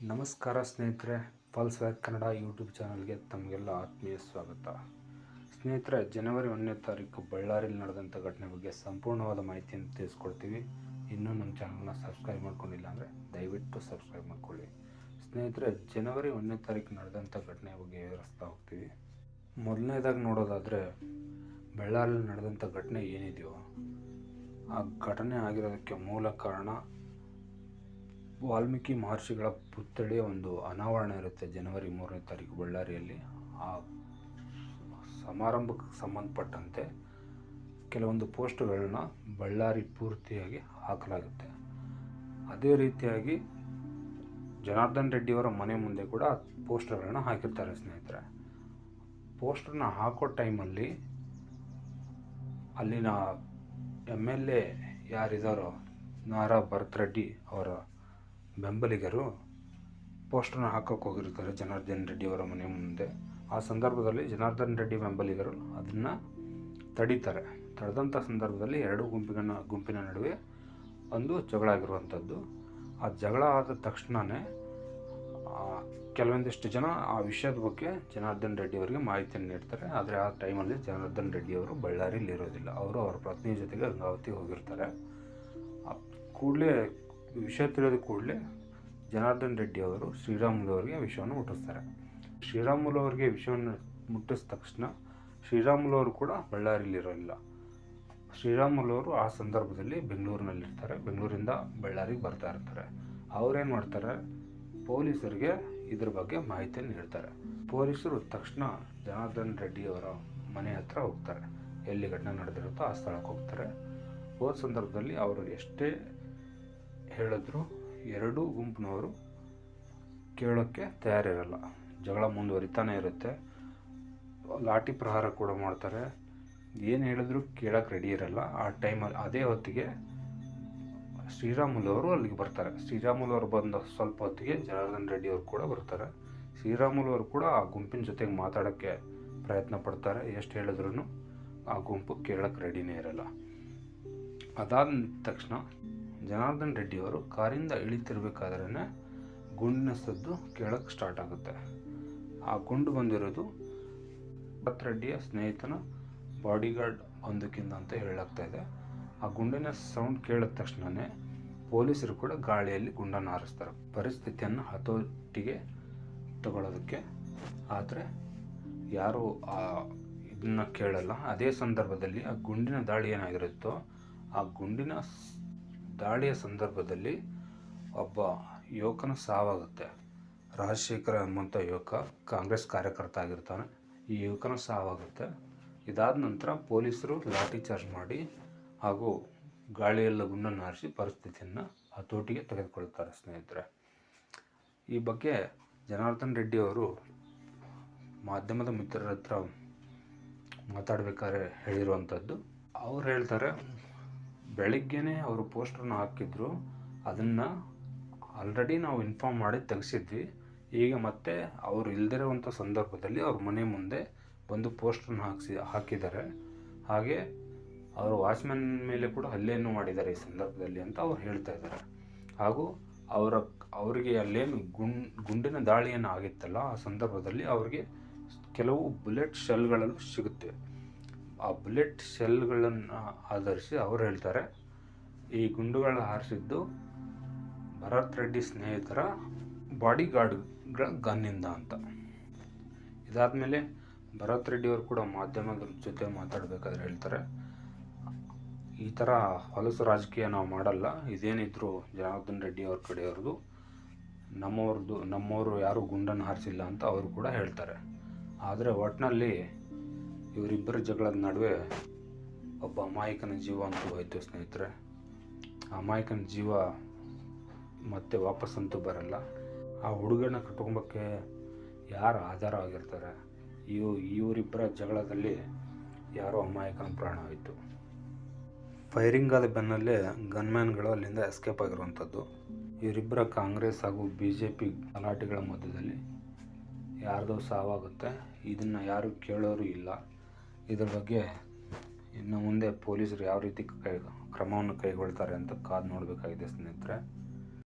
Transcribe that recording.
ನಮಸ್ಕಾರ ಸ್ನೇಹಿತರೆ pulse ವ್ಯಾಕ್ Kannada YouTube ಚಾನಲ್ಗೆ ತಮಗೆಲ್ಲ ಆತ್ಮೀಯ ಸ್ವಾಗತ. ಸ್ನೇಹಿತರೆ ಜನವರಿ ಒಂದನೇ ತಾರೀಕು ಬಳ್ಳಾರಿಯಲ್ಲಿ ನಡೆದಂಥ ಘಟನೆ ಬಗ್ಗೆ ಸಂಪೂರ್ಣವಾದ ಮಾಹಿತಿಯನ್ನು ತಿಳಿಸ್ಕೊಡ್ತೀವಿ. ಇನ್ನೂ ನಮ್ಮ ಚಾನಲ್ನ ಸಬ್ಸ್ಕ್ರೈಬ್ ಮಾಡ್ಕೊಂಡಿಲ್ಲ ಅಂದರೆ ದಯವಿಟ್ಟು ಸಬ್ಸ್ಕ್ರೈಬ್ ಮಾಡ್ಕೊಳ್ಳಿ. ಸ್ನೇಹಿತರೆ ಜನವರಿ ಒಂದನೇ ತಾರೀಕು ನಡೆದಂಥ ಘಟನೆ ಬಗ್ಗೆ ವಿವರಿಸ್ತಾ ಹೋಗ್ತೀವಿ. ಮೊದಲನೇದಾಗಿ ನೋಡೋದಾದರೆ ಬಳ್ಳಾರಿಯಲ್ಲಿ ನಡೆದಂಥ ಘಟನೆ ಏನಿದೆಯೋ, ಆ ಘಟನೆ ಆಗಿರೋದಕ್ಕೆ ಮೂಲ ಕಾರಣ ವಾಲ್ಮೀಕಿ ಮಹರ್ಷಿಗಳ ಪುತ್ಥಳಿಯ ಒಂದು ಅನಾವರಣ ಇರುತ್ತೆ ಜನವರಿ ಮೂರನೇ ತಾರೀಕು ಬಳ್ಳಾರಿಯಲ್ಲಿ. ಆ ಸಮಾರಂಭಕ್ಕೆ ಸಂಬಂಧಪಟ್ಟಂತೆ ಕೆಲವೊಂದು ಪೋಸ್ಟ್ಗಳನ್ನ ಬಳ್ಳಾರಿ ಪೂರ್ತಿಯಾಗಿ ಹಾಕಲಾಗುತ್ತೆ. ಅದೇ ರೀತಿಯಾಗಿ ಜನಾರ್ದನ್ ರೆಡ್ಡಿಯವರ ಮನೆ ಮುಂದೆ ಕೂಡ ಪೋಸ್ಟರ್ಗಳನ್ನ ಹಾಕಿರ್ತಾರೆ ಸ್ನೇಹಿತರೆ. ಪೋಸ್ಟರ್ನ ಹಾಕೋ ಟೈಮಲ್ಲಿ ಅಲ್ಲಿನ ಎಂ ಎಲ್ ಎ ಯಾರಿದ್ದಾರೋ ನಾರಾ ಭರತ್ ರೆಡ್ಡಿ ಅವರ ಬೆಂಬಲಿಗರು ಪೋಸ್ಟರ್ನ ಹಾಕೋಕೆ ಹೋಗಿರ್ತಾರೆ ಜನಾರ್ದನ್ ರೆಡ್ಡಿ ಅವರ ಮನೆ ಮುಂದೆ. ಆ ಸಂದರ್ಭದಲ್ಲಿ ಜನಾರ್ದನ್ ರೆಡ್ಡಿ ಬೆಂಬಲಿಗರು ಅದನ್ನು ತಡೀತಾರೆ. ತಡೆದಂಥ ಸಂದರ್ಭದಲ್ಲಿ ಎರಡು ಗುಂಪಿನ ಗುಂಪಿನ ನಡುವೆ ಒಂದು ಜಗಳ ಆಗಿರುವಂಥದ್ದು. ಆ ಜಗಳ ಆದ ತಕ್ಷಣವೇ ಕೆಲವೊಂದಿಷ್ಟು ಜನ ಆ ವಿಷಯದ ಬಗ್ಗೆ ಜನಾರ್ದನ್ ರೆಡ್ಡಿ ಅವರಿಗೆ ಮಾಹಿತಿಯನ್ನು ನೀಡ್ತಾರೆ. ಆದರೆ ಆ ಟೈಮಲ್ಲಿ ಜನಾರ್ದನ್ ರೆಡ್ಡಿ ಅವರು ಬಳ್ಳಾರಿಯಲ್ಲಿ ಇರೋದಿಲ್ಲ ಅವರು ಅವರ ಪತ್ನಿ ಜೊತೆಗೆ ಗಂಗಾವತಿ ಹೋಗಿರ್ತಾರೆ. ಕೂಡಲೇ ವಿಷಯ ತಿಳಿದ ಕೂಡಲೇ ಜನಾರ್ದನ್ ರೆಡ್ಡಿ ಅವರು ಶ್ರೀರಾಮುಲು ಅವರಿಗೆ ವಿಷಯವನ್ನು ಮುಟ್ಟಿಸ್ತಾರೆ. ಶ್ರೀರಾಮುಲು ಅವರಿಗೆ ವಿಷಯವನ್ನು ಮುಟ್ಟಿಸಿದ ತಕ್ಷಣ ಶ್ರೀರಾಮುಲು ಅವರು ಕೂಡ ಬಳ್ಳಾರಿಯಲ್ಲಿ ಇರೋಲ್ಲ ಶ್ರೀರಾಮುಲು ಅವರು ಆ ಸಂದರ್ಭದಲ್ಲಿ ಬೆಂಗಳೂರಿನಲ್ಲಿರ್ತಾರೆ. ಬೆಂಗಳೂರಿಂದ ಬಳ್ಳಾರಿಗೆ ಬರ್ತಾ ಇರ್ತಾರೆ. ಅವ್ರೇನು ಮಾಡ್ತಾರೆ? ಪೊಲೀಸರಿಗೆ ಇದ್ರ ಬಗ್ಗೆ ಮಾಹಿತಿಯನ್ನು ನೀಡ್ತಾರೆ. ಪೊಲೀಸರು ತಕ್ಷಣ ಜನಾರ್ದನ್ ರೆಡ್ಡಿ ಅವರ ಮನೆ ಹತ್ರ ಹೋಗ್ತಾರೆ. ಎಲ್ಲಿ ಘಟನೆ ನಡೆದಿರುತ್ತೋ ಆ ಸ್ಥಳಕ್ಕೆ ಹೋಗ್ತಾರೆ. ಹೋದ ಸಂದರ್ಭದಲ್ಲಿ ಅವರು ಎಷ್ಟೇ ಹೇಳಿದ್ರು, ಎರಡೂ ಗುಂಪಿನವರು ಕೇಳೋಕ್ಕೆ ತಯಾರಿರಲ್ಲ. ಜಗಳ ಮುಂದುವರಿತಾನೆ ಇರುತ್ತೆ. ಲಾಠಿ ಪ್ರಹಾರ ಕೂಡ ಮಾಡ್ತಾರೆ. ಏನು ಹೇಳಿದ್ರು ಕೇಳೋಕ್ಕೆ ರೆಡಿ ಇರಲ್ಲ. ಆ ಟೈಮಲ್ಲಿ ಅದೇ ಹೊತ್ತಿಗೆ ಶ್ರೀರಾಮುಲು ಅವರು ಅಲ್ಲಿಗೆ ಬರ್ತಾರೆ. ಶ್ರೀರಾಮುಲವರು ಬಂದ ಸ್ವಲ್ಪ ಹೊತ್ತಿಗೆ ಜನಾರ್ದನ್ ರೆಡ್ಡಿ ಅವರು ಕೂಡ ಬರ್ತಾರೆ. ಶ್ರೀರಾಮುಲವರು ಕೂಡ ಆ ಗುಂಪಿನ ಜೊತೆಗೆ ಮಾತಾಡೋಕ್ಕೆ ಪ್ರಯತ್ನ ಪಡ್ತಾರೆ. ಎಷ್ಟು ಹೇಳಿದ್ರು ಆ ಗುಂಪು ಕೇಳೋಕ್ಕೆ ರೆಡಿನೇ ಇರಲ್ಲ. ಅದಾದ ತಕ್ಷಣ ಜನಾರ್ದನ್ ರೆಡ್ಡಿಯವರು ಕಾರಿಂದ ಇಳಿತಿರ್ಬೇಕಾದ್ರೇ ಗುಂಡಿನ ಸದ್ದು ಕೇಳಕ್ಕೆ ಸ್ಟಾರ್ಟ್ ಆಗುತ್ತೆ. ಆ ಗುಂಡು ಬಂದಿರೋದು ಭರತ್ ರೆಡ್ಡಿಯ ಸ್ನೇಹಿತನ ಬಾಡಿಗಾರ್ಡ್ ಒಂದಕ್ಕಿಂತ ಅಂತ ಹೇಳಲಾಗ್ತಾ ಇದೆ. ಆ ಗುಂಡಿನ ಸೌಂಡ್ ಕೇಳಿದ ತಕ್ಷಣವೇ ಪೊಲೀಸರು ಕೂಡ ಗಾಳಿಯಲ್ಲಿ ಗುಂಡನ್ನು ಹಾರಿಸ್ತಾರೆ. ಪರಿಸ್ಥಿತಿಯನ್ನು ಹತೋಟಿಗೆ ತಗೊಳ್ಳೋದಕ್ಕೆ ಆದರೆ ಯಾರೂ ಆ ಇದನ್ನು ಕೇಳಲ್ಲ. ಅದೇ ಸಂದರ್ಭದಲ್ಲಿ ಆ ಗುಂಡಿನ ದಾಳಿ ಏನಾಗಿರುತ್ತೋ ಆ ಗುಂಡಿನ ದಾಳಿಯ ಸಂದರ್ಭದಲ್ಲಿ ಒಬ್ಬ ಯುವಕನ ಸಾವಾಗುತ್ತೆ. ರಾಜಶೇಖರ ಎಂಬಂಥ ಯುವಕ ಕಾಂಗ್ರೆಸ್ ಕಾರ್ಯಕರ್ತ ಆಗಿರ್ತಾನೆ. ಈ ಯುವಕನ ಸಾವಾಗುತ್ತೆ. ಇದಾದ ನಂತರ ಪೊಲೀಸರು ಲಾಠಿ ಚಾರ್ಜ್ ಮಾಡಿ ಹಾಗೂ ಗಾಳಿಯೆಲ್ಲ ಗುಂಡನ್ನು ಹಾರಿಸಿ ಪರಿಸ್ಥಿತಿಯನ್ನು ಹತೋಟಿಗೆ ತೆಗೆದುಕೊಳ್ತಾರೆ ಸ್ನೇಹಿತರೆ. ಈ ಬಗ್ಗೆ ಜನಾರ್ದನ್ ರೆಡ್ಡಿ ಅವರು ಮಾಧ್ಯಮದ ಮಿತ್ರರ ಹತ್ರ ಮಾತಾಡಬೇಕಾದ್ರೆ ಹೇಳಿರುವಂಥದ್ದು ಅವ್ರು ಹೇಳ್ತಾರೆ ಬೆಳಿಗ್ಗೆನೇ ಅವರು ಪೋಸ್ಟರ್ನ ಹಾಕಿದ್ರು. ಅದನ್ನು ಆಲ್ರೆಡಿ ನಾವು ಇನ್ಫಾರ್ಮ್ ಮಾಡಿ ತೆಗೆಸಿದ್ವಿ. ಈಗ ಮತ್ತೆ ಅವರು ಇಲ್ದಿರುವಂಥ ಸಂದರ್ಭದಲ್ಲಿ ಅವ್ರ ಮನೆ ಮುಂದೆ ಬಂದು ಪೋಸ್ಟರ್ನ ಹಾಕಿಸಿ, ಹಾಕಿದ್ದಾರೆ. ಹಾಗೆ ಅವರು ವಾಚ್ಮ್ಯಾನ್ ಮೇಲೆ ಕೂಡ ಹಲ್ಲೆಯನ್ನು ಮಾಡಿದ್ದಾರೆ ಈ ಸಂದರ್ಭದಲ್ಲಿ ಅಂತ ಅವ್ರು ಹೇಳ್ತಾ ಇದ್ದಾರೆ. ಹಾಗೂ ಅವರ, ಅವರಿಗೆ ಅಲ್ಲೇನು ಗುಂಡ್, ಗುಂಡಿನ ದಾಳಿಯನ್ನು ಆಗಿತ್ತಲ್ಲ, ಆ ಸಂದರ್ಭದಲ್ಲಿ ಅವರಿಗೆ ಕೆಲವು ಬುಲೆಟ್ ಶೆಲ್ಗಳಲ್ಲೂ ಸಿಗುತ್ತೆ. ಆ ಬುಲೆಟ್ ಸೆಲ್ಗಳನ್ನು ಆಧರಿಸಿ ಅವರು ಹೇಳ್ತಾರೆ, ಈ ಗುಂಡುಗಳ ಹಾರಿಸಿದ್ದು ಭರತ್ ರೆಡ್ಡಿ ಸ್ನೇಹಿತರ ಬಾಡಿ ಗಾರ್ಡ್ಗಳ ಗನ್ನಿಂದ ಅಂತ. ಇದಾದಮೇಲೆ ಭರತ್ ರೆಡ್ಡಿ ಅವರು ಕೂಡ ಮಾಧ್ಯಮದ ಜೊತೆ ಮಾತಾಡಬೇಕಾದ್ರೆ ಹೇಳ್ತಾರೆ, ಈ ಥರ ಹೊಲಸು ರಾಜಕೀಯ ನಾವು ಮಾಡಲ್ಲ, ಇದೇನಿದ್ರು ಜನಾರ್ದನ್ ರೆಡ್ಡಿ ಅವ್ರ ಕಡೆಯವ್ರದ್ದು, ನಮ್ಮವ್ರದ್ದು, ನಮ್ಮವರು ಯಾರೂ ಗುಂಡನ್ನು ಹಾರಿಸಿಲ್ಲ ಅಂತ ಅವರು ಕೂಡ ಹೇಳ್ತಾರೆ. ಆದರೆ ಒಟ್ಟಿನಲ್ಲಿ ಇವರಿಬ್ಬರ ಜಗಳದ ನಡುವೆ ಒಬ್ಬ ಅಮಾಯಕನ ಜೀವ ಅಂತೂ ಹೋಯ್ತು ಸ್ನೇಹಿತರೆ. ಅಮಾಯಕನ ಜೀವ ಮತ್ತೆ ವಾಪಸ್ಸಂತೂ ಬರಲ್ಲ. ಆ ಹುಡುಗನ ಕಟ್ಕೊಂಬಕ್ಕೆ ಯಾರು ಆಧಾರ ಆಗಿರ್ತಾರೆ? ಇವು ಇವರಿಬ್ಬರ ಜಗಳದಲ್ಲಿ ಯಾರೋ ಅಮಾಯಕನ ಪ್ರಾಣ ಆಯಿತು ಫೈರಿಂಗ್ ಆದ ಬೆನ್ನಲ್ಲೇ ಗನ್ಮ್ಯಾನ್ಗಳು ಅಲ್ಲಿಂದ ಎಸ್ಕೇಪ್ ಆಗಿರುವಂಥದ್ದು. ಇವರಿಬ್ಬರ ಕಾಂಗ್ರೆಸ್ ಹಾಗೂ ಬಿ ಜೆ ಪಿ ಗಲಾಟೆಗಳ ಮಧ್ಯದಲ್ಲಿ ಯಾರ್ದೋ ಸಾವಾಗುತ್ತೆ. ಇದನ್ನು ಯಾರು ಕೇಳೋರು ಇಲ್ಲ. ಇದ್ರ ಬಗ್ಗೆ ಇನ್ನು ಮುಂದೆ ಪೊಲೀಸರು ಯಾವ ರೀತಿ ಕೈ ಕ್ರಮವನ್ನು ಕೈಗೊಳ್ತಾರೆ ಅಂತ ಕಾದು ನೋಡಬೇಕಾಗಿದೆ ಸ್ನೇಹಿತರೆ.